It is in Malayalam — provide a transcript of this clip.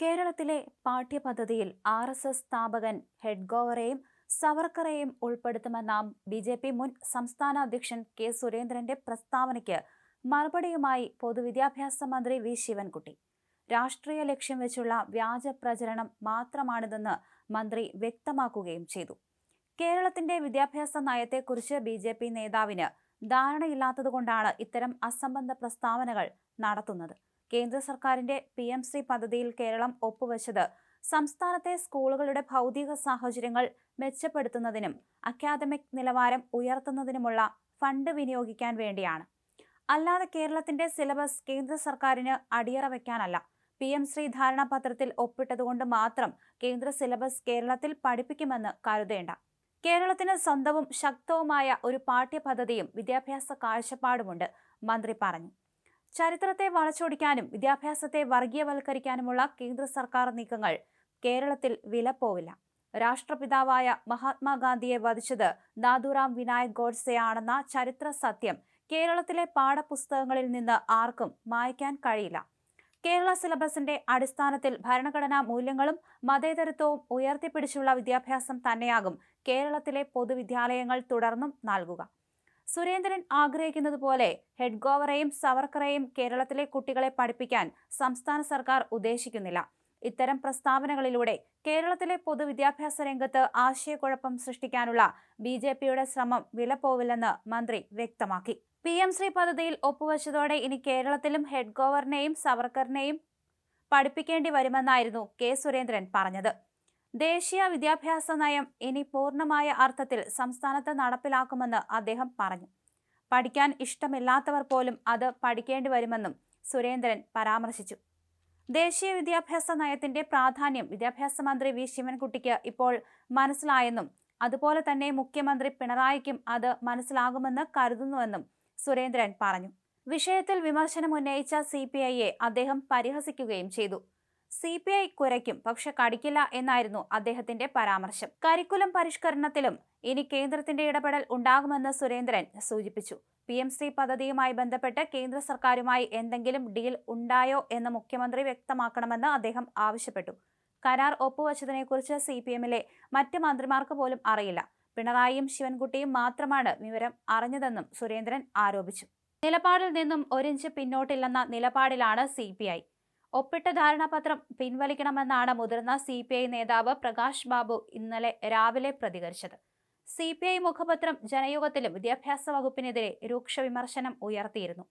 കേരളത്തിലെ പാഠ്യപദ്ധതിയിൽ ആർ എസ് എസ് സ്ഥാപകൻ ഹെഡ്ഗോവറെയും സവർക്കറെയും ഉൾപ്പെടുത്തുമെന്ന ബി ജെ പി മുൻ സംസ്ഥാന അധ്യക്ഷൻ കെ സുരേന്ദ്രന്റെ പ്രസ്താവനയ്ക്ക് മറുപടിയുമായി പൊതുവിദ്യാഭ്യാസ മന്ത്രി വി ശിവൻകുട്ടി. രാഷ്ട്രീയ ലക്ഷ്യം വെച്ചുള്ള വ്യാജ പ്രചരണം മാത്രമാണിതെന്ന് മന്ത്രി വ്യക്തമാക്കുകയും ചെയ്തു. കേരളത്തിന്റെ വിദ്യാഭ്യാസ നയത്തെക്കുറിച്ച് ബി ജെ പി നേതാവിന് ധാരണയില്ലാത്തതുകൊണ്ടാണ് ഇത്തരം അസംബന്ധ പ്രസ്താവനകൾ നടത്തുന്നത്. കേന്ദ്ര സർക്കാരിന്റെ പി എം ശ്രീ പദ്ധതിയിൽ കേരളം ഒപ്പുവെച്ചത് സംസ്ഥാനത്തെ സ്കൂളുകളുടെ ഭൗതിക സാഹചര്യങ്ങൾ മെച്ചപ്പെടുത്തുന്നതിനും അക്കാദമിക് നിലവാരം ഉയർത്തുന്നതിനുമുള്ള ഫണ്ട് വിനിയോഗിക്കാൻ വേണ്ടിയാണ്. അല്ലാതെ കേരളത്തിന്റെ സിലബസ് കേന്ദ്ര സർക്കാരിന് അടിയറ വയ്ക്കാനല്ല പി എം ശ്രീ ധാരണാപത്രത്തിൽ ഒപ്പിട്ടതുകൊണ്ട് മാത്രം കേന്ദ്ര സിലബസ് കേരളത്തിൽ പഠിപ്പിക്കുമെന്ന് കരുതേണ്ട. കേരളത്തിന് സ്വന്തവും ശക്തവുമായ ഒരു പാഠ്യപദ്ധതിയും വിദ്യാഭ്യാസ കാഴ്ചപ്പാടുമുണ്ട് മന്ത്രി പറഞ്ഞു. ചരിത്രത്തെ വളച്ചൊടിക്കാനും വിദ്യാഭ്യാസത്തെ വർഗീയവൽക്കരിക്കാനുമുള്ള കേന്ദ്ര സർക്കാർ നീക്കങ്ങൾ കേരളത്തിൽ വിലപ്പോവില്ല രാഷ്ട്രപിതാവായ മഹാത്മാഗാന്ധിയെ വധിച്ചത് നാദുറാം വിനായക് ഗോഡ്സെയാണെന്ന ചരിത്ര സത്യം കേരളത്തിലെ പാഠപുസ്തകങ്ങളിൽ നിന്ന് ആർക്കും മായ്ക്കാൻ കഴിയില്ല. കേരള സിലബസിന്റെ അടിസ്ഥാനത്തിൽ ഭരണഘടനാ മൂല്യങ്ങളും മതേതരത്വവും ഉയർത്തിപ്പിടിച്ചുള്ള വിദ്യാഭ്യാസം തന്നെയാകും കേരളത്തിലെ പൊതുവിദ്യാലയങ്ങൾ തുടർന്നും നൽകുക. സുരേന്ദ്രൻ ആഗ്രഹിക്കുന്നത് പോലെ ഹെഡ്ഗോവറെയും സവർക്കറെയും കേരളത്തിലെ കുട്ടികളെ പഠിപ്പിക്കാൻ സംസ്ഥാന സർക്കാർ ഉദ്ദേശിക്കുന്നില്ല. ഇത്തരം പ്രസ്താവനകളിലൂടെ കേരളത്തിലെ പൊതുവിദ്യാഭ്യാസ രംഗത്ത് ആശയക്കുഴപ്പം സൃഷ്ടിക്കാനുള്ള ബി ജെ പിയുടെ ശ്രമം വിലപ്പോവില്ലെന്ന് മന്ത്രി വ്യക്തമാക്കി. പി എം ശ്രീ പദ്ധതിയിൽ ഒപ്പുവച്ചതോടെ ഇനി കേരളത്തിലും ഹെഡ്ഗോവറിനെയും സവർക്കറിനെയും പഠിപ്പിക്കേണ്ടി വരുമെന്നായിരുന്നു കെ സുരേന്ദ്രൻ പറഞ്ഞത്. ദേശീയ വിദ്യാഭ്യാസ നയം ഇനി പൂർണമായ അർത്ഥത്തിൽ സംസ്ഥാനത്ത് നടപ്പിലാക്കുമെന്ന് അദ്ദേഹം പറഞ്ഞു. പഠിക്കാൻ ഇഷ്ടമില്ലാത്തവർ പോലും അത് പഠിക്കേണ്ടി വരുമെന്നും സുരേന്ദ്രൻ പരാമർശിച്ചു. ദേശീയ വിദ്യാഭ്യാസ നയത്തിന്റെ പ്രാധാന്യം വിദ്യാഭ്യാസ മന്ത്രി വി. ശിവൻകുട്ടിക്ക് ഇപ്പോൾ മനസ്സിലായെന്നും അതുപോലെ തന്നെ മുഖ്യമന്ത്രി പിണറായിക്കും അത് മനസ്സിലാകുമെന്ന് കരുതുന്നുവെന്നും സുരേന്ദ്രൻ പറഞ്ഞു. വിഷയത്തിൽ വിമർശനം ഉന്നയിച്ച സി അദ്ദേഹം പരിഹസിക്കുകയും ചെയ്തു. സി പി ഐ കുരയ്ക്കും പക്ഷെ കടിക്കില്ല എന്നായിരുന്നു അദ്ദേഹത്തിന്റെ പരാമർശം. കരിക്കുലം പരിഷ്കരണത്തിലും ഇനി കേന്ദ്രത്തിന്റെ ഇടപെടൽ ഉണ്ടാകുമെന്ന് സുരേന്ദ്രൻ സൂചിപ്പിച്ചു. പി എം ശ്രീ പദ്ധതിയുമായി ബന്ധപ്പെട്ട് കേന്ദ്ര സർക്കാരുമായി എന്തെങ്കിലും ഡീൽ ഉണ്ടായോ എന്ന് മുഖ്യമന്ത്രി വ്യക്തമാക്കണമെന്ന് അദ്ദേഹം ആവശ്യപ്പെട്ടു. കരാർ ഒപ്പുവച്ചതിനെക്കുറിച്ച് സി പി എമ്മിലെ മറ്റ് മന്ത്രിമാർക്ക് പോലും അറിയില്ല. പിണറായിയും ശിവൻകുട്ടിയും മാത്രമാണ് വിവരം അറിഞ്ഞതെന്നും സുരേന്ദ്രൻ ആരോപിച്ചു. നിലപാടിൽ നിന്നും ഒരിഞ്ച് പിന്നോട്ടില്ലെന്ന നിലപാടിലാണ് സി ഒപ്പിട്ട ധാരണാപത്രം പിൻവലിക്കണമെന്നാണ് മുതിർന്ന സി പി ഐ നേതാവ് പ്രകാശ് ബാബു ഇന്നലെ രാവിലെ പ്രതികരിച്ചത്. സി പി ഐ മുഖപത്രം ജനയുഗത്തിലും വിദ്യാഭ്യാസ വകുപ്പിനെതിരെ രൂക്ഷ വിമർശനം ഉയർത്തിയിരുന്നു.